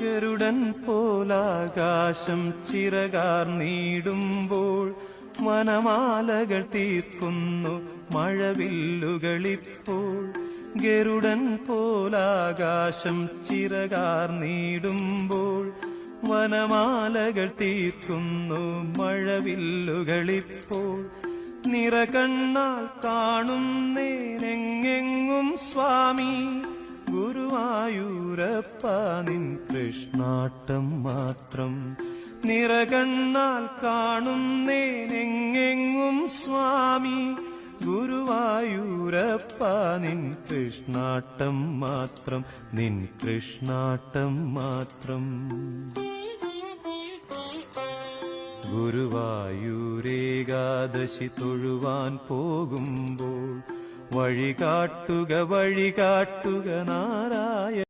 ഗരുഡൻ പോലാകാശം ചിറകാർ നീടുമ്പോൾ വനമാലകൾ തീർക്കുന്നു മഴവില്ലുകളിപ്പോൾ. ഗരുഡൻ പോലാകാശം ചിറകാർ നീടുമ്പോൾ വനമാലകൾ തീർക്കുന്നു മഴവില്ലുകളിപ്പോൾ. നിറകണ്ണാൽ കാണുന്നേനെങ്ങെങ്ങും സ്വാമി. ഗുരുവായൂരപ്പ നിൻ കൃഷ്ണാട്ടം മാത്രം. നിറകണ്ണാൽ കാണുന്നേനെങ്ങെങ്ങും സ്വാമി. ഗുരുവായൂരപ്പ നിൻ കൃഷ്ണാട്ടം മാത്രം. നിൻ കൃഷ്ണാട്ടം മാത്രം. ഗുരുവായൂരേകാദശി തൊഴുവാൻ പോകുമ്പോൾ വഴി കാട്ടുക വഴി നാരായണ